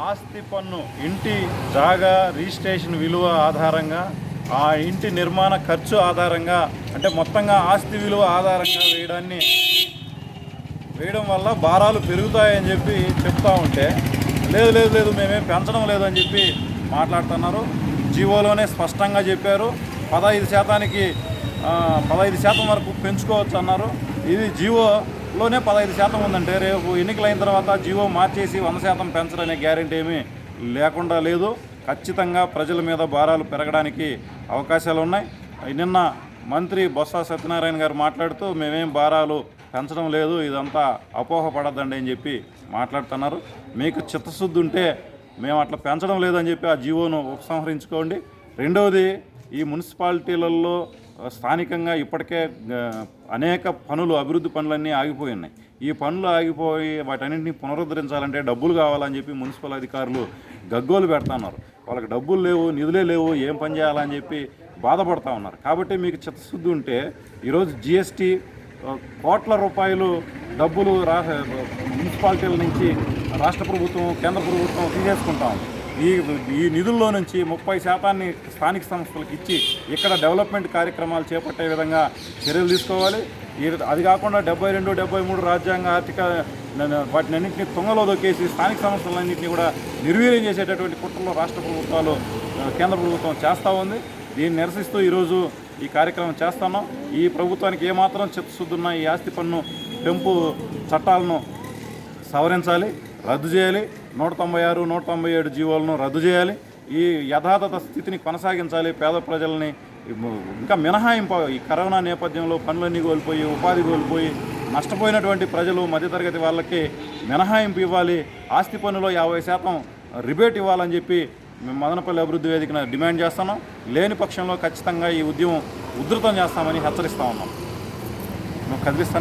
ఆస్తి పన్ను ఇంటి జాగా రిజిస్ట్రేషన్ విలువ ఆధారంగా ఆ ఇంటి నిర్మాణ ఖర్చు ఆధారంగా అంటే మొత్తంగా ఆస్తి విలువ ఆధారంగా వేయడాన్ని వేయడం వల్ల భారాలు పెరుగుతాయని చెప్పి చెప్తా ఉంటే లేదు లేదు లేదు మేమేం పెంచడం లేదని చెప్పి మాట్లాడుతున్నారు. జీవోలోనే స్పష్టంగా చెప్పారు. పదహైదు శాతానికి పదహైదు శాతం వరకు పెంచుకోవచ్చు అన్నారు. ఇది లోనే పదహైదు శాతం ఉందంటే రేపు ఎన్నికలైన తర్వాత జీవో మార్చేసి వంద శాతం పెంచడనే గ్యారెంటీ ఏమీ లేకుండా లేదు. ఖచ్చితంగా ప్రజల మీద భారాలు పెరగడానికి అవకాశాలు ఉన్నాయి. నిన్న మంత్రి బొత్స సత్యనారాయణ గారు మాట్లాడుతూ మేమేం భారాలు పెంచడం లేదు ఇదంతా అపోహ పడద్దండి అని చెప్పి మాట్లాడుతున్నారు. మీకు చిత్తశుద్ధి ఉంటే మేము అట్లా పెంచడం లేదని చెప్పి ఆ జీవోను ఉపసంహరించుకోండి. రెండవది ఈ మున్సిపాలిటీలలో స్థానికంగా ఇప్పటికే అనేక పనులు అభివృద్ధి పనులన్నీ ఆగిపోయి ఉన్నాయి ఈ పనులు ఆగిపోయి వాటన్నింటినీ పునరుద్ధరించాలంటే డబ్బులు కావాలని చెప్పి మున్సిపల్ అధికారులు గగ్గోలు పెడుతున్నారు వాళ్ళకి డబ్బులు లేవు నిధులే లేవు ఏం పని చేయాలని చెప్పి బాధపడతా ఉన్నారు. కాబట్టి మీకు చిత్తశుద్ధి ఉంటే ఈరోజు జిఎస్టీ కోట్ల రూపాయలు డబ్బులు రా మున్సిపాలిటీల నుంచి రాష్ట్ర ప్రభుత్వం కేంద్ర ప్రభుత్వం తీసేసుకుంటాం ఈ ఈ నిధుల్లో నుంచి ముప్పై శాతాన్ని స్థానిక సంస్థలకు ఇచ్చి ఇక్కడ డెవలప్మెంట్ కార్యక్రమాలు చేపట్టే విధంగా చర్యలు తీసుకోవాలి. ఈ- అది కాకుండా డెబ్బై రెండు డెబ్బై మూడు రాజ్యాంగ ఆర్థిక వాటిని అన్నింటినీ తుంగలో దొక్కేసి స్థానిక సంస్థలన్నింటినీ కూడా నిర్వీర్యం చేసేటటువంటి కుట్రలో రాష్ట్ర ప్రభుత్వాలు కేంద్ర ప్రభుత్వం చేస్తూ ఉంది. దీన్ని నిరసిస్తూ ఈరోజు ఈ కార్యక్రమం చేస్తున్నాం. ఈ ప్రభుత్వానికి ఏమాత్రం చిత్తశుద్ధున్న ఈ ఆస్తి పన్ను పెంపు చట్టాలను సవరించాలి రద్దు చేయాలి. నూట తొంభై ఆరు నూట తొంభై ఏడు జీవోలను రద్దు చేయాలి. ఈ యథాతథ స్థితిని కొనసాగించాలి. పేద ప్రజల్ని ఇంకా మినహాయింపు ఈ కరోనా నేపథ్యంలో పనులన్నీ కోల్పోయి ఉపాధి కోల్పోయి నష్టపోయినటువంటి ప్రజలు మధ్యతరగతి వాళ్ళకి మినహాయింపు ఇవ్వాలి. ఆస్తి పన్నులో యాభై శాతం రిబేట్ ఇవ్వాలని చెప్పి మేము మదనపల్లి అభివృద్ధి వేదికన డిమాండ్ చేస్తున్నాం. లేని పక్షంలో ఖచ్చితంగా ఈ ఉద్యమం ఉధృతం చేస్తామని హెచ్చరిస్తా ఉన్నాం. మేము కదిలిస్తానే